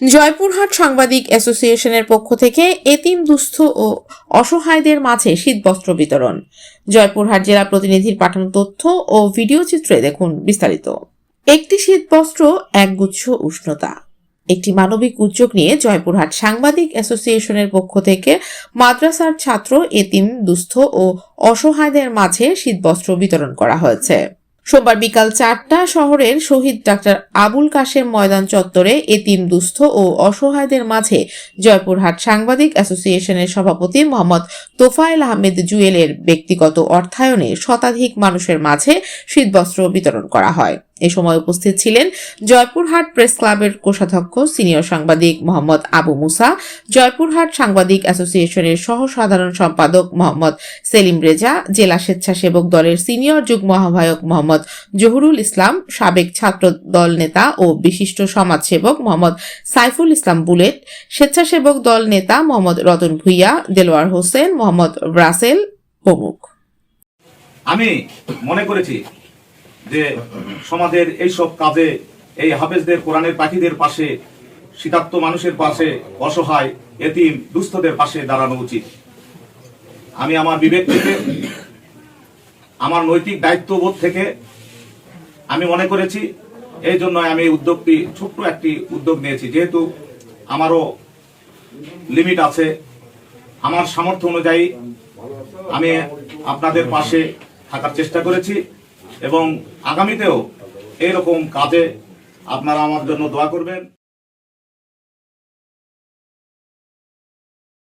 জয়পুরহাট সাংবাদিক অ্যাসোসিয়েশনের পক্ষ থেকে এতিম, দুস্থ ও অসহায়দের মাঝে শীতবস্ত্র বিতরণ। জয়পুরহাট জেলা প্রতিনিধির পাঠানো তথ্য ও ভিডিও চিত্রে দেখুন বিস্তারিত। একটি শীতবস্ত্র, একগুচ্ছ উষ্ণতা। একটি মানবিক উদ্যোগ নিয়ে জয়পুরহাট সাংবাদিক অ্যাসোসিয়েশনের পক্ষ থেকে মাদ্রাসার ছাত্র, এতিম, দুস্থ ও অসহায়দের মাঝে শীতবস্ত্র বিতরণ করা হয়েছে। সোমবার বিকাল চারটা শহরের শহীদ ডাক্তার আবুল কাশেম ময়দান চত্বরে এতিম দুস্থ ও অসহায়দের মাঝে জয়পুরহাট সাংবাদিক অ্যাসোসিয়েশনের সভাপতি মোহাম্মদ তোফায়েল আহমেদ জুয়েলের ব্যক্তিগত অর্থায়নে শতাধিক মানুষের মাঝে শীতবস্ত্র বিতরণ করা হয়। এ সময় উপস্থিত ছিলেন জয়পুরহাট প্রেস ক্লাবের কোষাধ্যক্ষ সিনিয়র সাংবাদিক মোহাম্মদ আবু মুসা, জয়পুরহাট সাংবাদিক অ্যাসোসিয়েশনের সহ সাধারণ সম্পাদক মোহাম্মদ সেলিম রেজা, জেলা স্বেচ্ছাসেবক দলের সিনিয়র যুগ্ম আহ্বায়ক মোহাম্মদ জহুরুল ইসলাম, সাবেক ছাত্র দল নেতা ও বিশিষ্ট সমাজসেবক মোহাম্মদ সাইফুল ইসলাম বুলেট, স্বেচ্ছাসেবক দল নেতা মোহাম্মদ রতন ভুইয়া, দেলোয়ার হোসেন, মোহাম্মদ রাসেল প্রমুখ। আমি মনে করেছি যে সমাজের এই সব কাজে এই হাফেজদের, কোরআনের পাখিদের পাশে শীতার্ত মানুষের পাশে অসহায়, এতিম, দুস্থদের পাশে দাঁড়ানো উচিত। আমি আমার বিবেক থেকে, আমার নৈতিক দায়িত্ববোধ থেকে আমি মনে করেছি, এই জন্য আমি উদ্যোগটি, ছোট্ট একটি উদ্যোগ নিয়েছি। যেহেতু আমারও লিমিট আছে, আমার সামর্থ্য অনুযায়ী আমি আপনাদের পাশে থাকার চেষ্টা করেছি। এবং আগামীতেও এরকম কাজে আপনারা আমার জন্য দোয়া করবেন।